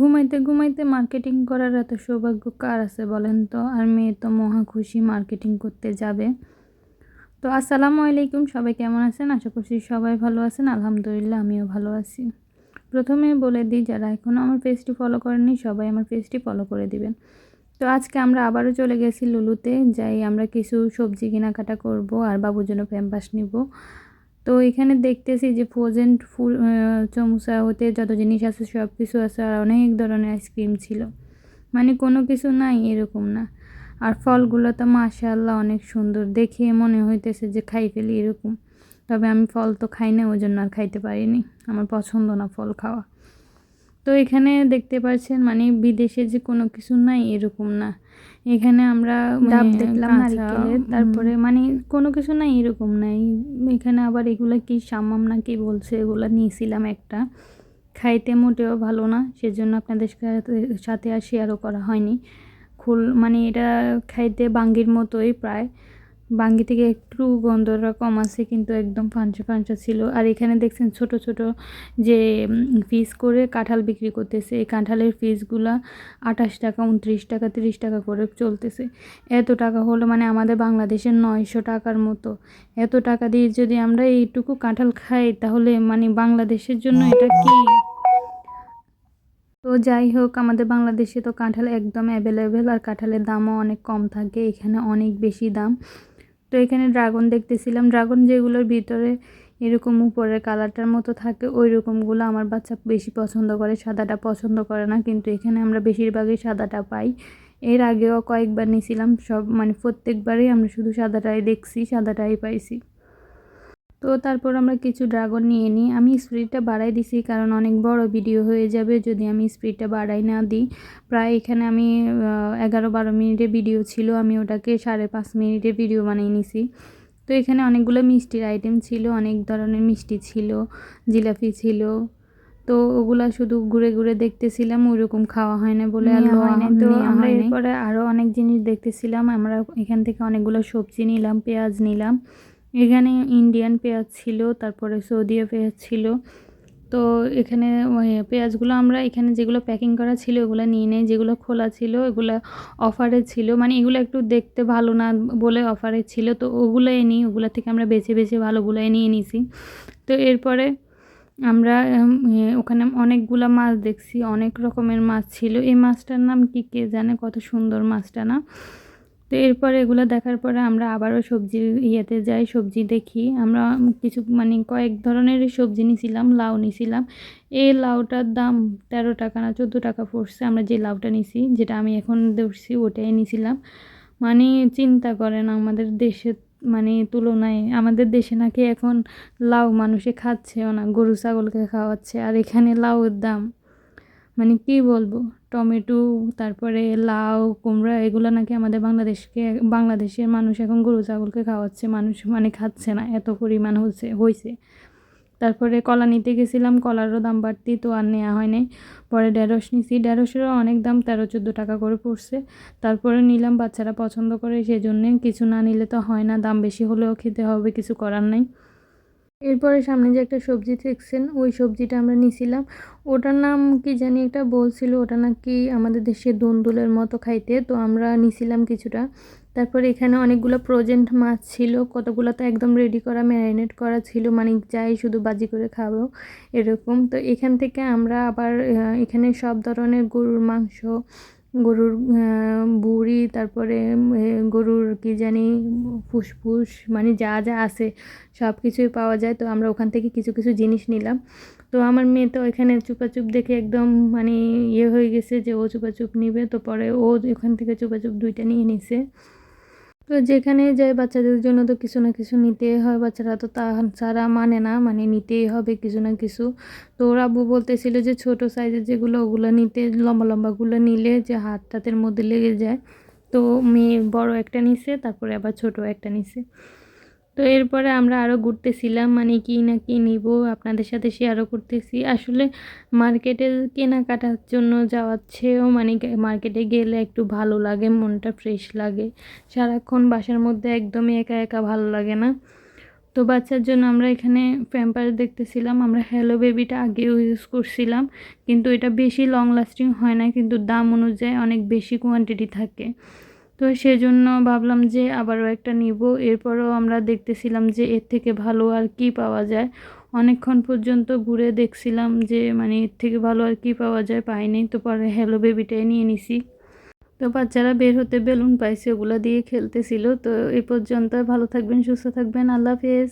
ঘুমাইতে ঘুমাইতে মার্কেটিং করার এত সৌভাগ্য কার আছে বলেন তো? আর মেয়ে তো মহা খুশি মার্কেটিং করতে যাবে। তো আসসালামু আলাইকুম, সবাই কেমন আছেন? আশা করছি সবাই ভালো আছেন। আলহামদুলিল্লাহ, আমিও ভালো আছি। প্রথমে বলে দিই, যারা এখনও আমার পেজটি ফলো করেনি সবাই আমার পেজটি ফলো করে দিবেন। তো আজকে আমরা আবারও চলে গেছি লুলুতে, যাই আমরা কিছু সবজি কেনাকাটা করব আর বাবুর জন্য প্যাম্পাস নিব। তো এখানে দেখতেছি যে ফ্রোজেন ফুল চমুচা হতে যত জিনিস আছে সব কিছু আছে, আর অনেক ধরনের আইসক্রিম ছিল। মানে কোনো কিছু নাই, এরকম না। আর ফলগুলো তো মাশাল্লাহ অনেক সুন্দর। দেখে মনে হইতেছে যে খাই ফেলি এরকম। তবে আমি ফল তো খাই না, ওই জন্য আর খাইতে পারিনি। আমার পছন্দ না ফল খাওয়া। তো এখানে দেখতে পাচ্ছেন মানে বিদেশে যে কোনো কিছু নাই এরকম না। এখানে আমরা ডাব দেখলাম নারিকেলের তারপরে মানে কোনো কিছু নাই এরকম নাই। এখানে আবার এগুলো কি সামাম না কি বলছে এগুলো নিয়েছিলাম একটা। খাইতে মোটেও ভালো না সেজন্য আপনাদের সাথে আর শেয়ারও করা হয়নি। খুল মানে এটা খাইতে বাঙ্গির মতোই প্রায়। বাঙ্গি থেকে একটু গন্ধটা কম আছে, কিন্তু একদম ফাঞ্চা ফাঞ্চা ছিল। আর এখানে দেখছেন ছোট ছোট যে পিস করে কাঁঠাল বিক্রি করতেছে। এই কাঁঠালের পিসগুলা আঠাশ টাকা, উনত্রিশ টাকা, তিরিশ টাকা করে চলতেছে। এত টাকা হলো মানে আমাদের বাংলাদেশের নয়শো টাকার মতো। এত টাকা দিয়ে যদি আমরা এইটুকু কাঁঠাল খাই, তাহলে মানে বাংলাদেশের জন্য এটা কি? তো যাই হোক, আমাদের বাংলাদেশে তো কাঁঠাল একদম অ্যাভেলেবেল আর কাঁঠালের দামও অনেক কম থাকে। এখানে অনেক বেশি দাম। তো এখানে ড্রাগন দেখতেছিলাম। ড্রাগন যেগুলোর ভিতরে এরকম উপরের কালারটার মতো থাকে ওই রকমগুলো আমার বাচ্চা বেশি পছন্দ করে, সাদাটা পছন্দ করে না। কিন্তু এখানে আমরা বেশিরভাগই সাদাটা পাই। এর আগেও কয়েকবার নিয়েছিলাম, সব মানে প্রত্যেকবারই আমরা শুধু সাদাটাই দেখছি, সাদাটাই পাইছি। তো তারপর আমরা কিছু ড্রাগন নিয়ে নিই। আমি স্পিডটা বাড়াই দিছি কারণ অনেক বড় ভিডিও হয়ে যাবে যদি আমি স্পিডটা বাড়াই না দিই। প্রায় এখানে আমি এগারো বারো মিনিটের ভিডিও ছিল আমি ওটাকে সাড়ে পাঁচ মিনিটের ভিডিও বানিয়ে নিছি। তো এখানে অনেকগুলো মিষ্টির আইটেম ছিল অনেক ধরনের মিষ্টি ছিল জিলাপি ছিল। তো ওগুলা শুধু ঘুরে ঘুরে দেখতেছিলাম ওইরকম খাওয়া হয় না বলে আর হয় না তো আমরা এরপরে আরও অনেক জিনিস দেখতেছিলাম। আমরা এখান থেকে অনেকগুলো সবজি নিলাম পেঁয়াজ নিলাম। এখানে ইন্ডিয়ান পেঁয়াজ ছিল, তারপরে সৌদিয়া পেঁয়াজ ছিল। তো এখানে পেঁয়াজগুলো আমরা এখানে যেগুলো প্যাকিং করা ছিল, ওগুলো নিয়ে নেই। যেগুলো খোলা ছিল এগুলো অফারে ছিল। মানে এগুলো একটু দেখতে ভালো না বলে অফারে ছিল। তো ওগুলোই নিই, ওগুলো থেকে আমরা বেছে বেছে ভালোগুলোই নিয়ে নিছি। তো এরপরে আমরা ওখানে অনেকগুলো মাছ দেখছি, অনেক রকমের মাছ ছিল। এই মাছটার নাম কি কে জানে? কত সুন্দর মাছটা না? তো এরপরে এগুলো দেখার পরে আমরা আবারও সবজি ইয়েতে যাই, সবজি দেখি। আমরা কিছু মানে কয়েক ধরনেরই সবজি নিছিলাম, লাউ নিছিলাম। এই লাউটার দাম তেরো টাকা না চোদ্দ টাকা পড়ছে। আমরা যে লাউটা নিছি, যেটা আমি এখন ধরছি, ওটাই নিছিলাম। মানে চিন্তা করেন আমাদের দেশের মানে তুলনায় আমাদের দেশে নাকি এখন লাউ মানুষে খাচ্ছেও না, গরু ছাগলকে খাওয়াচ্ছে। আর এখানে লাউয়ের দাম মানে কি বলব? টমেটো, তারপরে লাউ, কুমড়া, এগুলো নাকি আমাদের বাংলাদেশকে, বাংলাদেশের মানুষ এখন গরু, ছাগলকে খাওয়াচ্ছে। মানুষ মানে খাচ্ছে না, এত পরিমাণ হচ্ছে হয়েছে তারপরে কলা নিতে গেছিলাম, কলারও দাম বাড়তি, তো আর নেওয়া হয় নাই। পরে ঢেঁড়স নিছি, ঢেঁড়সেরও অনেক দাম তেরো চোদ্দ টাকা করে পড়ছে। তারপরে নিলাম, বাচ্চারা পছন্দ করে সেই জন্যে কিছু না নিলে তো হয় না, দাম বেশি হলেও খেতে হবে, কিছু করার নাই। এরপরে সামনে যে একটা সবজি দেখছেন, ওই সবজিটা আমরা নিছিলাম। ওটার নাম কি জানি একটা বলছিল, ওটা নাকি আমাদের দেশে দন্দুলের মতো খাইতে, তো আমরা নিছিলাম কিছুটা। তারপর এখানে অনেকগুলো প্রজেন্ট মাছ ছিল, কতগুলো তো একদম রেডি করা ম্যারিনেট করা ছিল মানে যাই শুধু বাজি করে খাব, এরকম। তো এখান থেকে আমরা আবার এখানে সব ধরনের গরুর মাংস, গরুর বুড়ি তারপরে গরুর কি জানি, ফুসফুস মানে যা যা আছে, সব কিছুই পাওয়া যায়। তো আমরা ওখান থেকে কিছু কিছু জিনিস নিলাম। তো আমার মেয়ে তো এখানে চুপাচুপ দেখে একদম মানে ইয়ে হয়ে গেছে যে ও চুপাচুপ নিবে। তো পরে ও ওখান থেকে চুপাচুপ দুইটা নিয়ে নিছে। তো যেখানে যায় বাচ্চাদের জন্য তো কিছু না কিছু নিতেই হয়। বাচ্চারা তো তা ছাড়া মানে না মানে নিতেই হবে কিছু না কিছু। তো ওর আব্বু বলতেছিল যে ছোট সাইজের যেগুলো, ওগুলো নিতে, লম্বা লম্বাগুলো নিলে যে হাত টাতের মধ্যে লেগে যায়। তো মেয়ে বড় একটা নিছে, তারপরে আবার ছোট একটা নিছে। তো এরপরে আমরা আরও ঘুরতেছিলাম মানে কি না কি নিব, আপনাদের সাথে শেয়ারও করতেছি। আসলে মার্কেটে কেনাকাটার জন্য যাওয়ার চেয়েও মানে মার্কেটে গেলে একটু ভালো লাগে, মনটা ফ্রেশ লাগে। সারাক্ষণ বাসার মধ্যে একদমই একা একা ভালো লাগে না। তো বাচ্চার জন্য আমরা এখানে প্যাম্পার দেখতেছিলাম, আমরা হ্যালো বেবিটা আগেও ইউজ করছিলাম, কিন্তু এটা বেশি লং লাস্টিং হয় না, কিন্তু দাম অনুযায়ী অনেক বেশি কোয়ান্টিটি থাকে। তো সেজন্য ভাবলাম যে আবারও একটা নিব, এরপরও আমরা দেখতেছিলাম যে এর থেকে ভালো আর কি পাওয়া যায়। অনেকক্ষণ পর্যন্ত ঘুরে দেখছিলাম যে মানে এর থেকে ভালো আর কি পাওয়া যায়, পাইনি, তো পরে হ্যালো বেবিটাই নিয়ে নিছি। তো বাচ্চারা বের হতে বেলুন পাইছে, ওগুলো দিয়ে খেলতেছিল। তো এ পর্যন্ত, ভালো থাকবেন, সুস্থ থাকবেন, আল্লাহ হাফেজ।